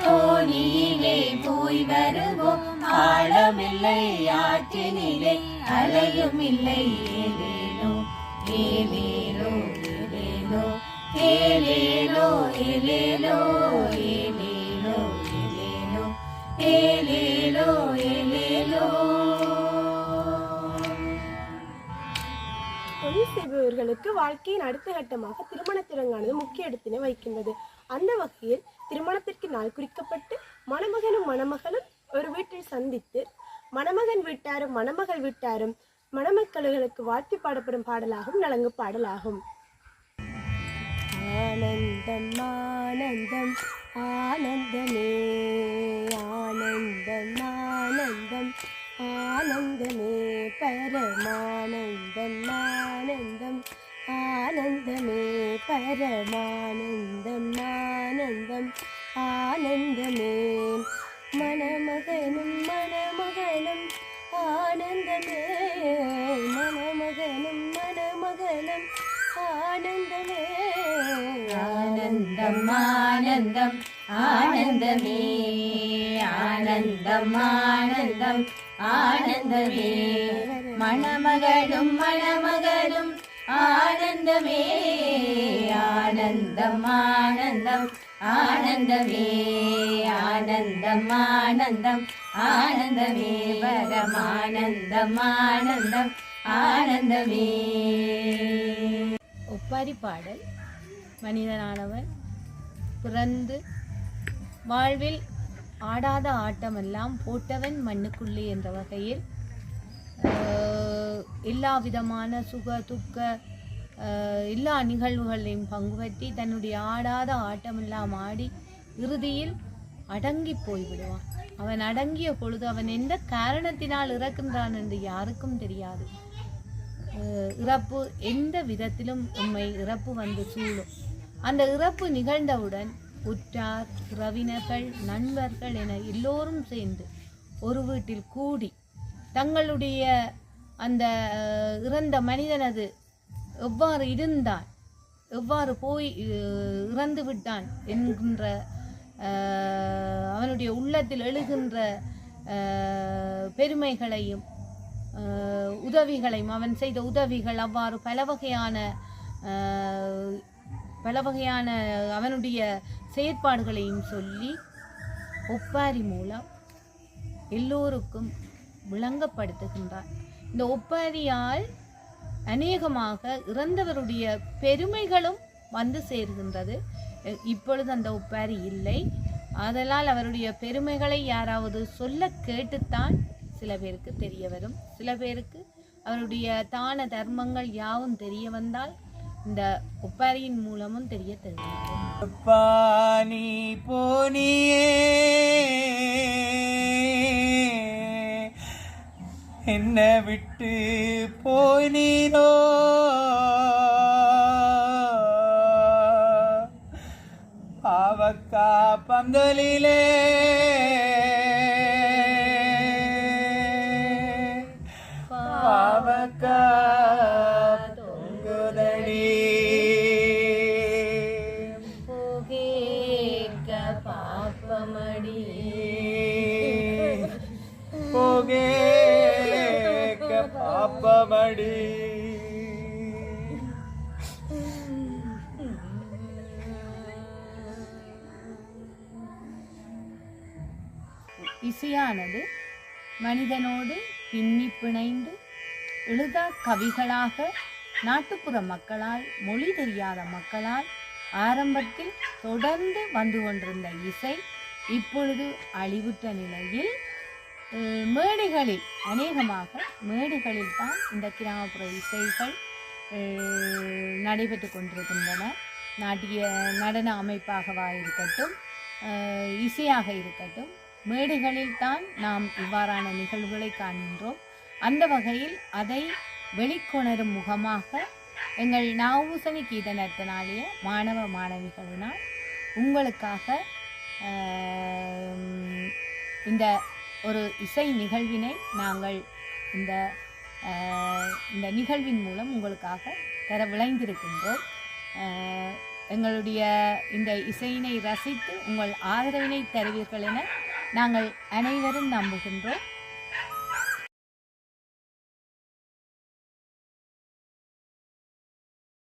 தோணியிலே போய் வருவோம் ஆழமில்லை ஆற்றினிலே அலையும் இல்லை ஏலேலோ ஏலேலோ ஏலேலோ ஏலேலோ ஏலேலோ ஏலேலோ ஏலேலோ தொழில் செய்பவர்களுக்கு வாழ்க்கையின் அடுத்த கட்டமாக திருமணத்திறங்கானது முக்கிய இடத்தினை வைக்கின்றது அந்த வகையில் திருமணத்திற்கு நாள் குறிக்கப்பட்டு மணமகனும் மணமகளும் ஒரு வீட்டில் சந்தித்து மணமகன் வீட்டாரும் மணமகள் வீட்டாரும் மணமக்களுக்கு வாழ்த்து பாடப்படும் பாடலாகும் நலங்கு பாடலாகும். ஆனந்தம் ஆனந்தம் ஆனந்தமே. பரமானந்தம் ஆனந்தம். ஆனந்தமே மணமகனும் மணமகளும் ஆனந்தமே. மணமகனும் மணமகளும் ஆனந்தமே. ஆனந்தம் ஆனந்தம். ஆனந்தமே ஆனந்தம் ஆனந்தம் ஆனந்தமே. மணமகளும் மணமகளும் ஆனந்தமே ஆனந்தம் ஆனந்தம். ஆனந்தமே ஆனந்தம் ஆனந்தம். ஆனந்தமே பரமானந்தம் ஆனந்தம். ஆனந்தமே. ஒப்பாரி பாடல் மனிதனானவன் பிறந்து வாழ்வில் ஆடாத ஆட்டமெல்லாம் போட்டவன் மண்ணுக்குள்ளே என்ற வகையில் எல்லா விதமான சுக துக்க எல்லா நிகழ்வுகளையும் பங்குபற்றி தன்னுடைய ஆடாத ஆட்டமெல்லாம் ஆடி இறுதியில் அடங்கி போய்விடுவான் அவன் அடங்கிய பொழுது அவன் எந்த காரணத்தினால் இறக்கின்றான் என்று யாருக்கும் தெரியாது. இறப்பு எந்த விதத்திலும் உண்மை இறப்பு வந்து சூழும். அந்த இறப்பு நிகழ்ந்தவுடன் உற்றார் உறவினர்கள் நண்பர்கள் என எல்லோரும் சேர்ந்து ஒரு வீட்டில் கூடி தங்களுடைய அந்த இறந்த மனிதனது எவ்வாறு இருந்தான்? எவ்வாறு போய் இறந்து விட்டான் என்கின்ற அவனுடைய உள்ளத்தில் எழுகின்ற பெருமைகளையும் உதவிகளையும் அவன் செய்த உதவிகள் அவ்வாறு பல வகையான பல வகையான அவனுடைய செயற்பாடுகளையும் சொல்லி ஒப்பாரி மூலம் எல்லோருக்கும் விளங்கப்படுத்துகின்றான். இந்த ஒப்பாரியால் அநேகமாக இறந்தவருடைய பெருமைகளும் வந்து சேர்கின்றது. இப்பொழுது அந்த ஒப்பாரி இல்லை. ஆதலால் அவருடைய பெருமைகளை யாராவது சொல்ல கேட்டுத்தான் சில பேருக்கு தெரிய வரும். சில பேருக்கு அவருடைய தான தர்மங்கள் யாவும் தெரிய வந்தால் இந்த ஒப்பாரியின் மூலமும் தெரிய தெரியும் போனியே. என்னை விட்டு போனீரோ பாவக்கா பந்தலிலே அப்பமடி இசையானது மனிதனோடு பின்னி பிணைந்து எழுதா கவிகளாக நாட்டுப்புற மக்களால் மொழி தெரியாத மக்களால் ஆரம்பத்தில் தொடர்ந்து வந்து கொண்டிருந்த இசை இப்பொழுது அழிவுற்ற நிலையில் மேடைகளில் அநேகமாக மேடைகளில் தான் இந்த கிராமப்புற இசைகள் நடைபெற்று கொண்டிருக்கின்றன. நாட்டிய நடன அமைப்பாகவா இருக்கட்டும் இசையாக இருக்கட்டும் மேடைகளில் தான் நாம் இவ்வாறான நிகழ்வுகளை காண்கின்றோம். அந்த வகையில் அதை வெளிக்கொணரும் முகமாக எங்கள் நாவூசனி கீத நர்த்தனாலய மாணவ மாணவிகளினால் உங்களுக்காக இந்த ஒரு இசை நிகழ்வினை நாங்கள் இந்த இந்த நிகழ்வின் மூலம் உங்களுக்காக தர விளைந்திருக்கின்றோம். எங்களுடைய இந்த இசையினை ரசித்து உங்கள் ஆதரவினை தருவீர்கள் என நாங்கள் அனைவரும் நம்புகின்றோம்.